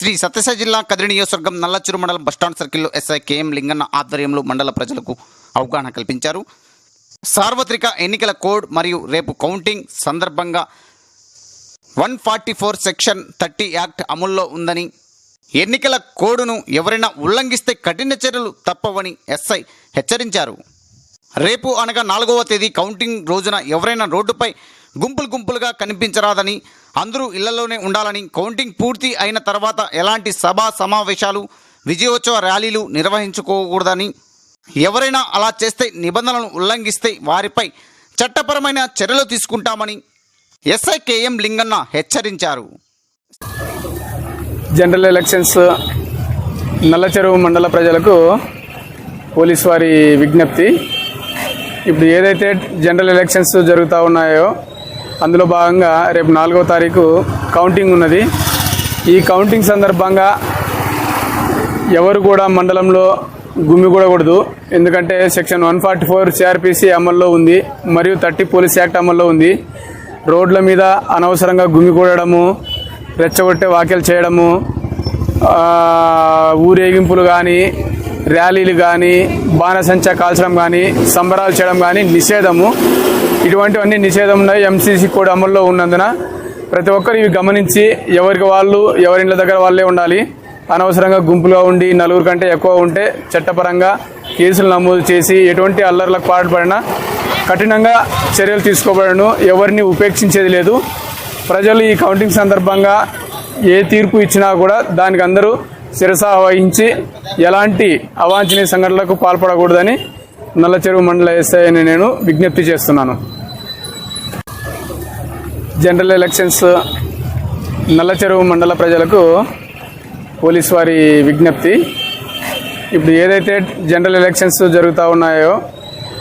శ్రీ సత్యసాయి జిల్లా కదిరి నియోజకవర్గం నల్లచూరు మండలం బస్టాండ్ సర్కిల్లో ఎస్ఐ కేఎం లింగన్న ఆధ్వర్యంలో మండల ప్రజలకు అవగాహన కల్పించారు. సార్వత్రిక ఎన్నికల కోడ్ మరియు రేపు కౌంటింగ్ సందర్భంగా one forty four section thirty act అమల్లో ఉందని ఎన్నికల కోడ్ను ఎవరైనా ఉల్లంఘిస్తే కఠిన చర్యలు తప్పవని ఎస్ఐ హెచ్చరించారు. రేపు అనగా నాలుగవ తేదీ కౌంటింగ్ రోజున ఎవరైనా రోడ్డుపై గుంపులు గుంపులుగా కనిపించరాదని అందరూ ఇళ్ళలోనే ఉండాలని కౌంటింగ్ పూర్తి అయిన తర్వాత ఎలాంటి సభా సమావేశాలు విజయోత్సవ ర్యాలీలు నిర్వహించుకోకూడదని ఎవరైనా అలా చేస్తే నిబంధనలను ఉల్లంఘిస్తే వారిపై చట్టపరమైన చర్యలు తీసుకుంటామని ఎస్ఐ కేఎం లింగన్న హెచ్చరించారు. జనరల్ ఎలక్షన్స్ నల్లచెరువు మండల ప్రజలకు పోలీస్ వారి విజ్ఞప్తి. ఇప్పుడు ఏదైతే జనరల్ ఎలక్షన్స్ జరుగుతూ ఉన్నాయో అందులో భాగంగా రేపు నాలుగో తారీఖు కౌంటింగ్ ఉన్నది. ఈ కౌంటింగ్ సందర్భంగా ఎవరు కూడా మండలంలో గుమ్మిగూడకూడదు ఎందుకంటే section one forty four CrPC అమల్లో ఉంది. మరియు థర్టీ పోలీస్ యాక్ట్ అమల్లో ఉంది. రోడ్ల మీద అనవసరంగా గుమ్మిగూడము రెచ్చగొట్టే వ్యాఖ్యలు చేయడము ఊరేగింపులు కానీ ర్యాలీలు కానీ బాణసంచా కాల్చడం కానీ సంబరాలు చేయడం కానీ నిషేధము. ఇటువంటివన్నీ నిషేధం ఉన్నాయి. ఎంసీసీ కోడ్ అమల్లో ఉన్నందున ప్రతి ఒక్కరు ఇవి గమనించి ఎవరికి వాళ్ళు ఎవరి ఇళ్ళ దగ్గర వాళ్ళే ఉండాలి. అనవసరంగా గుంపులుగా ఉండి నలుగురు కంటే ఎక్కువ ఉంటే చట్టపరంగా కేసులు నమోదు చేసి ఎటువంటి అల్లర్లకు పాటుపడినా కఠినంగా చర్యలు తీసుకోబడను. ఎవరిని ఉపేక్షించేది లేదు. ప్రజలు ఈ కౌంటింగ్ సందర్భంగా ఏ తీర్పు ఇచ్చినా కూడా దానికి అందరూ శిరస వహించి ఎలాంటి అవాంఛనీయ సంఘటనలకు పాల్పడకూడదని నల్లచెరువు మండల ఎస్ఐ అని నేను విజ్ఞప్తి చేస్తున్నాను. జనరల్ ఎలక్షన్స్ నల్లచెరువు మండల ప్రజలకు పోలీస్ వారి విజ్ఞప్తి. ఇప్పుడు ఏదైతే జనరల్ ఎలక్షన్స్ జరుగుతూ ఉన్నాయో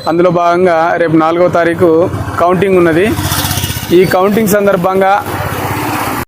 అందులో భాగంగా రేపు నాలుగో తారీఖు కౌంటింగ్ ఉన్నది. ఈ కౌంటింగ్ సందర్భంగా